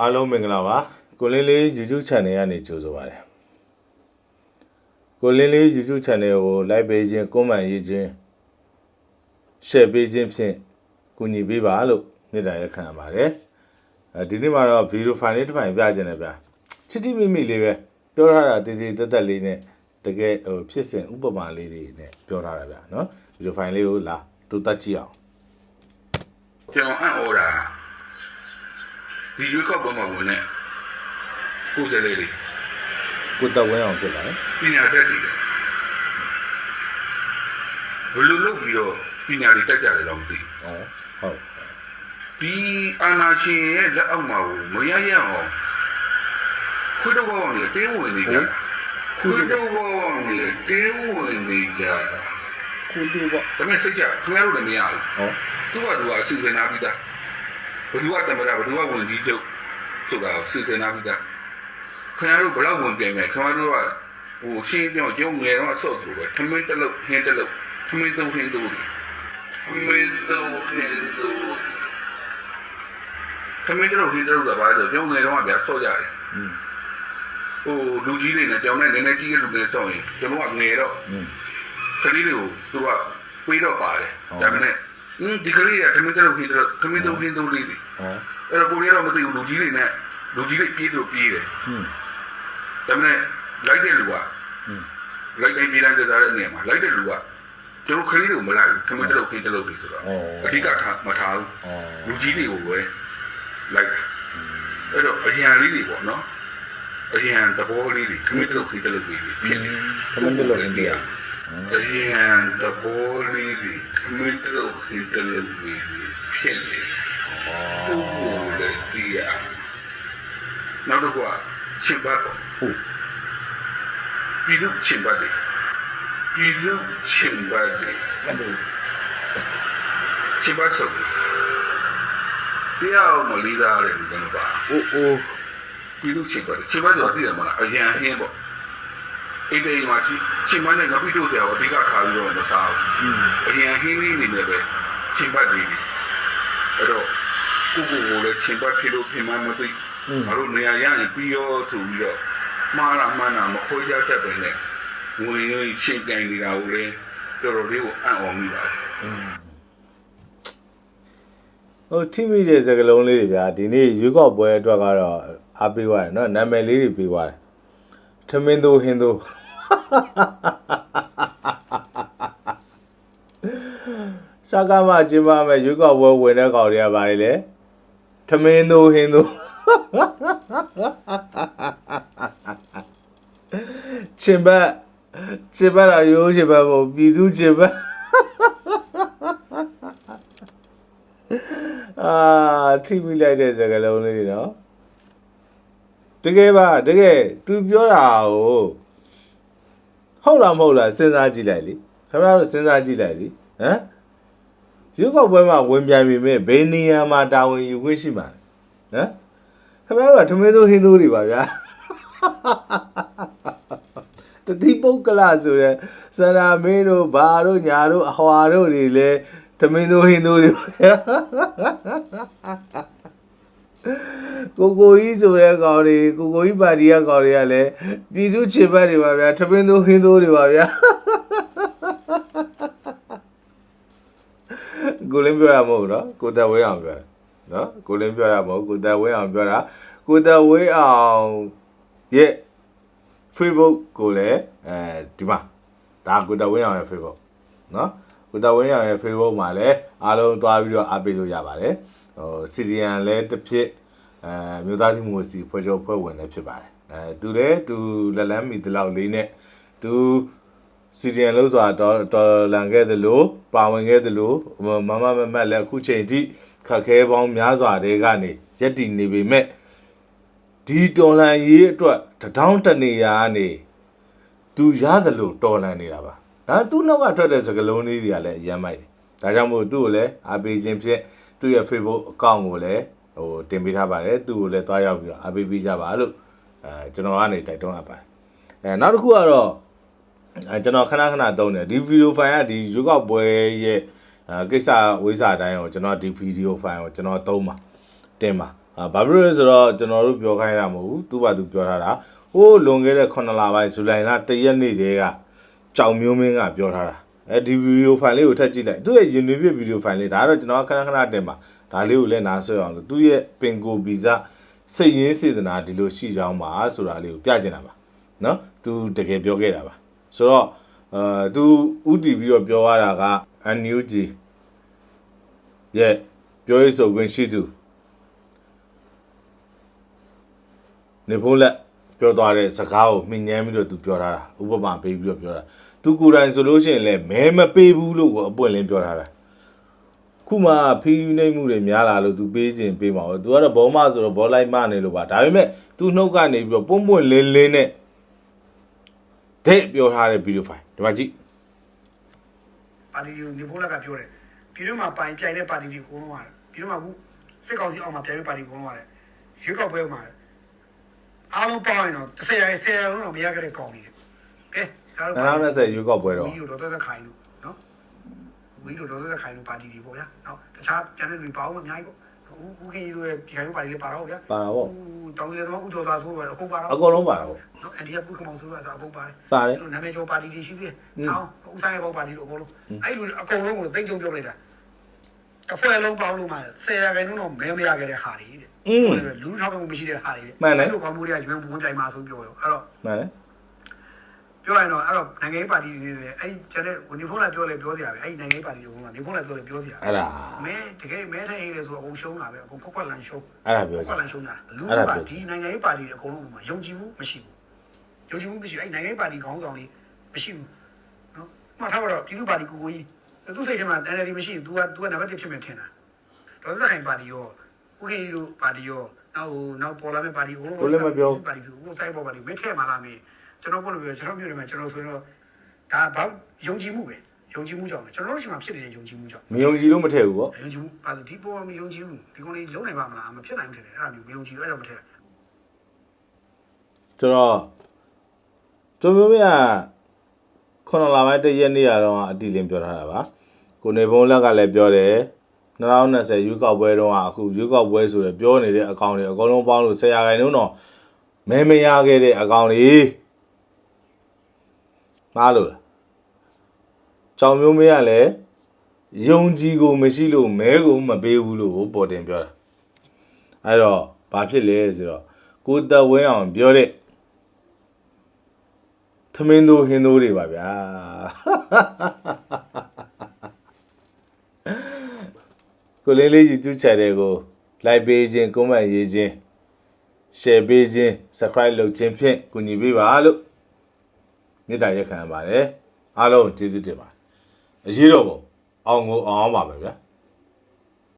အားလုံးမင်္ဂလာပါကိုလင်းလေး YouTube channel ကနေကြိုဆိုပါရစေကိုလင်းလေး YouTube channel ကို like ပေးခြင်း comment ရေးခြင်း share ပေးခြင်းဖြင့်ကူညီပေးပါလို့နေ့တိုင်းရက်ခံပါတယ်အဲဒီနေ့မှာတော့ဗီဒီယိုဖိုင်လေးတစ်ဖိုင်ပြခြင်းနဲ့ဗျာချစ်တိမိမိလေးပဲပြောထားတာတည်တည်တက်တက်လေးနဲ့တကယ်ဟိုဖြစ်စဉ်ဥပမာလေးတွေနဲ့ပြောထားတာဗျာနော်ဗီဒီယိုဖိုင်လေးကိုလာတူတက်ကြည့်အောင်ကျွန်တော်အံ့ဩတာ ဒီရွေးကောက်ပွဲမှာဝင်တဲ့ကိုယ်စားလှယ်တွေကိုတက်ဝင်းအောင်ဖြစ်လာတယ်ပညာတတ်တွေဘယ်လိုလုပ်ပြီးတော့ပညာတွေတက်ကြတယ်တော့မသိဩဟုတ်ဘူးဒီအာနာရှင်ရဲ့လက်အောက်မှာကိုမရရအောင်ခွတ်တော့ဘောင်းနေတဲဝင်နေကြတာခွတ်တော့ဘောင်းနေတဲဝင်နေကြတာကိုတူပေါ့ဒါပေမဲ့စိတ်ချခင်ဗျားတို့လည်းမရဘူးဟောသူကသူကအစီအစဉ်နာပြီးသား ဘယ်သူကတမရဘယ်သူကဝန်ကြီးချုပ်ဆိုတာကိုစစ်စစ်နာပြီးသားခင်ဗျားတို့ဘလောက်ဝင်ပြင်မယ်ခင်ဗျားတို့ကဟိုရှင်းပြောကျုံငယ်တော့အဆုတ်ဆိုပဲထမင်းတစ်လုံးဟင်းတစ်လုံးထမင်းသုံးဟင်းတို့ထမင်းသုံးဟင်းတို့ထမင်းတစ်လုံးဟင်းတစ်လုံးဆိုတာဘာလဲဆိုကျုံငယ်တော့ဗျာဆော့ကြတယ်ဟိုလူကြီးတွေနဲ့ကြောင်နဲ့နည်းနည်းကြီးတဲ့လူတွေဆော့ရင်ကျွန်တော်ကငယ်တော့ခလေးတွေကိုသူကပေးတော့ပါတယ်ဒါပေမဲ့ဒီကလေးကထမင်းတစ်လုံးဟင်းတစ်လုံးထမင်းသုံးဟင်းတို့လေးတွေ အဲ့တော့ကိုကြီးတော့မသိဘူးလူကြီးတွေနဲ့လူကြီးတွေပြေးသူပြေးတယ်။ဒါပေမဲ့လိုက်တဲ့လူကလိုက်တိုင်းပြေးလိုက်တဲ့သားတဲ့နေရာမှာလိုက်တဲ့လူကကျွန်တော်ခရီးတွေကိုမလိုက်ဘူးခမတလုတ်ခရီးတလုတ်ပြီဆိုတော့အဓိကထားမထားဘူးလူကြီးတွေကိုပဲလိုက်တာအဲ့တော့အရန်လေးတွေပေါ့နော်အရန်သဘောလေးတွေခမတလုတ်ခရီးတလုတ်ပြီဖြစ်နေခမတလုတ်ခရီးတွေအရန်သဘောလေးတွေခမတလုတ်ခရီးတလုတ်ပြီဖြစ်နေ သူ့ကိုလည်းကြည့်ရနောက်တော့ကချစ်ပတ်ပေါ့ဟုတ်ပြည်သူချင်ပါတယ်ပြည်သူချင်ပါတယ်မတူချင်ပါစုပ်တရားမလီးသားတယ်ဘယ်လိုပါအိုးအိုးပြည်သူချင်ပါတယ်ချင်ပါတော့သိတယ်မလားအရန်ဟင်းပေါ့အိမ်တိုင်းမှာချင်ချင်မနဲ့ငပိတို့ဆရာကအဓိကခါပြီးတော့မစားอืมဘူးအရန်ဟင်းလေးနေနဲ့ပဲချင်ပတ်နေပြီအဲ့တော့ ကိုကိုကိုလည်းချင်ပတ်ဖြစ်လို့ပြင်မမသိ อืม ငါတို့နေရာရရင်ပြီးရောဆိုပြီးတော့မှားတာမှန်တာမခွဲကြတတ်ပဲနဲ့ဝင်ရင်းရှင်းပြိုင်နေတာကိုလည်းတော်တော်လေးကိုအံ့ဩမိပါတယ် อืมဟိုထိမိတဲ့စကလုံးလေးတွေဗျာဒီနေ့ရွေးကောက်ပွဲအတွက်ကတော့အားပေးသွားတယ်เนาะနာမည်လေးတွေပေးသွားတယ်ထမင်းတို့ဟင်းတို့စကားမှကျင်းပါမယ်ရွေးကောက်ပွဲဝင်တဲ့ကောင်တွေကပါလေလေထ မင်းတို့ဟင်းတို့ချင်ဘတ်ချင်ဘတ်ရရိုးချင်ဘတ်ပေါ့ပြည်သူချင်ဘတ်အာထိမိလိုက်တဲ့စကားလုံးလေးတွေနော်တကယ်ပါတကယ် तू ပြောတာကိုဟုတ်လားမဟုတ်လားစဉ်းစားကြည့်လိုက်လေခင်ဗျားတို့စဉ်းစားကြည့်လိုက်လေဟမ် ရုပ်ောက်ပွဲမှာဝင်ပြန်ပြီမဲ့ဘယ်နေရာမှာတာဝန်ယူခွင့်ရှိမှာလဲဟမ်ခင်ဗျားတို့ကထမင်းသိုးဟင်းသိုးတွေပါဗျာတတိပုတ်ကလဆိုတဲ့စရာမင်းတို့ဘာတို့ညာတို့အဟွာတို့တွေလည်းတမင်းတို့ဟင်းတို့တွေပါဗျာကိုကိုကြီးဆိုတဲ့ကောင်တွေကိုကိုကြီးပါတီကကောင်တွေကလည်းပြည်သူချစ်ဘက်တွေပါဗျာတမင်းတို့ဟင်းတို့တွေပါဗျာ ကိုလင်းပြောရမဟုတ်တော့ကိုသက်ဝဲအောင်ပြောတာနော်ကိုလင်းပြောရမဟုတ်ကိုသက်ဝဲအောင်ပြောတာကိုသက်ဝဲအောင်ရဲ့ Facebook ကိုလည်းအဲဒီမှာဒါကိုသက်ဝဲအောင်ရဲ့ Facebook နော်ကိုသက်ဝဲအောင်ရဲ့ Facebook မှာလည်းအားလုံးသွားပြီးတော့အားပေးလို့ရပါတယ်ဟိုစီဒီယန်လည်းတစ်ဖြစ်အဲမြို့သားတိမိုစီဖွဲ့ချုပ်ဖွဲ့ဝင်လည်းဖြစ်ပါတယ်အဲသူလည်းသူလက်လန်းမီတလောက်လေးနဲ့သူ CDN လို့ဆိုတာတော်တော်လန်ခဲ့သလိုပါဝင်ခဲ့သလိုမမမမတ်လည်းအခုချိန်ထိခက်ခဲပေါင်းများစွာတွေကနေရက်တည်နေပေမဲ့ဒီတော်လန်ရေးအတွက်တထောင်းတနေရာကနေသူရတယ်လို့တော်လန်နေတာပါဒါသူ့နောက်ကထွက်တဲ့စကလုံးလေးတွေကလည်းအရမ်းမိုက်တယ်ဒါကြောင့်မို့သူ့ကိုလည်းအားပေးခြင်းဖြင့်သူ့ရဲ့ Facebook account ကိုလည်းဟိုတင်ပေးထားပါတယ်သူ့ကိုလည်းတွားရောက်ပြီးတော့အားပေးပေးကြပါလို့အဲကျွန်တော်ကနေတိုက်တွန်းအပ်ပါတယ်အဲနောက်တစ်ခုကတော့ အဲကျွန်တော်ခဏခဏသုံးတယ်ဒီဗီဒီယိုဖိုင်ကဒီရွေးကောက်ပွဲရဲ့အဲကိစ္စဝိစာတိုင်းကိုကျွန်တော်ဒီဗီဒီယိုဖိုင်ကိုကျွန်တော်သုံးပါတင်ပါအာဘာဖြစ်လို့လဲဆိုတော့ကျွန်တော်တို့ပြောခိုင်းတာမဟုတ်ဘူးသူ့ဘာသူပြောထားတာဟိုးလွန်ခဲ့တဲ့9လပိုင်းဇူလိုင်လ1ရက်နေ့တည်းကကြောင်မျိုးမင်းကပြောထားတာအဲဒီဗီဒီယိုဖိုင်လေးကိုထပ်ကြည့်လိုက်သူ့ရဲ့ရင်သွေးပြဗီဒီယိုဖိုင်လေးဒါကတော့ကျွန်တော်ခဏခဏတင်ပါဒါလေးကိုလည်းနားဆွဲအောင်လို့သူ့ရဲ့ပင်ကိုဗီဇစိတ်ရင်းစေတနာဒီလိုရှိကြောင်းပါဆိုတာလေးကိုပြချင်တာပါနော်သူတကယ်ပြောခဲ့တာပါ ဆိုတော့အဲသူဥတီပြီးတော့ပြောရတာက NUG ရဲ့ပြောရေးဆိုခွင့်ရှိသူနေဖုံးလက်ပြောသွားတဲ့စကားကိုမြင်ငမ်းပြီးတော့သူပြောထားတာဥပမာပေးပြီးတော့ပြောတာသူကိုယ်တိုင်ဆိုလို့ရှိရင်လည်းမဲမပေးဘူးလို့ကိုအပွင့်လင်းပြောထားတာခုမှဖီးယူနေမှုတွေများလာလို့သူပေးခြင်းပေးမှာပေါ့သူကတော့ဘောမဆိုတော့ဘောလိုက်မနေလို့ပါဒါပေမဲ့သူနှုတ်ကနေပြီးတော့ပွန့်ပွန့်လင်းလင်းနဲ့ တဲ့ပြောထားတဲ့ဗီဒီယိုဖိုင်ဒီမှာကြည့်ပါတီကိုညီဘိုးလက်ကပြောတယ်ပြည်တွင်းမှာပိုင်ပြိုင်တဲ့ပါတီတွေကိုလုံးရတယ်ပြည်တွင်းမှာခုစစ်ကောင်စီအောက်မှာပြိုင်တဲ့ပါတီကိုလုံးရတယ်ရွေးကောက်ပွဲမှာအားလုံးပေါင်းရင်တော့10ရာ10ရာလုံးတော့မရခဲ့တဲ့ကောင်ကြီးကဲဒါတော့2020ရွေးကောက်ပွဲတော့ဝီတို့တော့တက်ခိုင်လို့နော်ဝီတို့တော့တက်ခိုင်လို့ပါတီတွေပေါ့ဗျာနော်တခြားကျန်တဲ့လူပေါင်းမအများကြီးပေါ့ ဦးဦးခင်ကြီးတို့ရဲ့ပြည်ခိုင်ပါတီလေးပါတော့ဗျာပါတာပေါ့တောင်းလေတော့ဦးကျော်သာဆိုတော့အခုပါတော့အကုန်လုံးပါတာပေါ့နော်အန်ဒီကပုခမောင်ဆိုတော့အကုန်ပါတယ်ပါတယ်နာမည်ကျော်ပါတီတွေရှိသေးတယ်။ဟောဦးဆိုင်ရဲ့ဘောပါတီတို့အကုန်လုံးအဲ့လိုအကုန်လုံးကိုသိကြုံပြောလိုက်တာ။တစ်ဖွဲ့လုံးပေါင်းလို့မှဆယ်ရာခိုင်နှုန်းတော့မဲမရခဲ့တဲ့ဟာတွေတဲ့อืมလူထောက်မှုမရှိတဲ့ဟာတွေတဲ့မှန်တယ်လိုကောင်းမှုတွေကရွံဝင်ပြိုင်မှာဆိုပြောရောအဲ့တော့မှန်တယ် ပြောရင်တော့အဲ့တော့နိုင်ငံရေးပါတီတွေနဲ့အဲ့ဒီကျန်တဲ့ဝန်ကြီးဖုန်းလာပြောလဲပြောစရာပဲအဲ့ဒီနိုင်ငံရေးပါတီတွေကနေဖုန်းလာပြောလဲပြောစရာအဲ့ဒါမဲတကယ်မဲထိုင်ရေးလဲဆိုတော့အကုန်ရှုံးတာပဲအကုန်ဖွက်ဖွက်လန်ရှုံးအဲ့ဒါပြောချဖွင်က်လန်ရှုံးတာလူအဲ့ဒါပါပြောချင်ဒီနိုင်ငံရေးပါတီတွေအကုန်လုံးကယုံကြည်မှုမရှိဘူးယုံကြည်မှုမရှိဘူးအဲ့နိုင်ငံရေးပါတီခေါင်းဆောင်တွေမရှိဘူးနော်မှတ်ထားပါတော့ပြည်သူပါတီကိုကိုကြီးသူစိတ်ထဲမှာ NLD မရှိဘူး तू က तू ကနံပါတ်1ဖြစ်မယ်ထင်တာဒေါ်စခိုင်ပါတီရောဦးခေတို့ပါတီရောနောက်ဟိုနောက်ပေါ်လာမယ့်ပါတီဟိုပါတီဟိုစိုက်ပေါ်ပါတီမထဲမှာလာမေး ကျွန်တော်ဘုလို့ပြောကျွန်တော်မျိုးတွေမှာကျွန်တော်ဆိုတော့ဒါဘာယုံကြည်မှုပဲယုံကြည်မှုကြောင့်ကျွန်တော်တို့ရှိမှဖြစ်နေတဲ့ယုံကြည်မှုကြောင့်မယုံကြည်လို့မထည့်ဘူးပေါ့ယုံကြည်မှုပါဒီပေါ်မှာယုံကြည်မှုဒီကောင်လေးလုံးနိုင်ပါမလားမဖြစ်နိုင်ဘူးထင်တယ်အဲ့ဒါမျိုးမယုံကြည်လို့အဲ့ဒါမထည့်ဆိုတော့ကျွန်တော်မြတ်ခုနလပိုင်းတည့်ရက်နေ့ရတော့အတီလင်းပြောထားတာပါကိုနေဘုံလက်ကလည်းပြောတယ်2020ရွေးကောက်ပွဲတုန်းကအခုရွေးကောက်ပွဲဆိုရယ်ပြောနေတဲ့အကောင့်တွေအကုန်လုံးပေါင်းလို့ဆရာခိုင်နှုန်းတော့မဲမရခဲ့တဲ့အကောင့်တွေ မားလို့လားကြောင်မျိုးမရလည်းယုံကြည်ကိုမရှိလို့မဲကိုမပေးဘူးလို့ပေါ်တင်ပြောတာအဲ့တော့ဘာဖြစ်လဲဆိုတော့ကိုသက်ဝင်းအောင်ပြောတဲ့သမင်းတို့ဟင်းတို့တွေပါဗျာကိုလေးလေး YouTube channel ကို like ပေးခြင်း comment ရေးခြင်း share ပေးခြင်း subscribe လုပ်ခြင်းဖြင့်ကူညီပေးပါလို့ မေတ္တာရက်ခံပါတယ်အားလုံးကျေးဇူးတင်ပါတယ်အရေးတော်ပုံအောင်ကိုအောင်ပါမယ်ဗျာ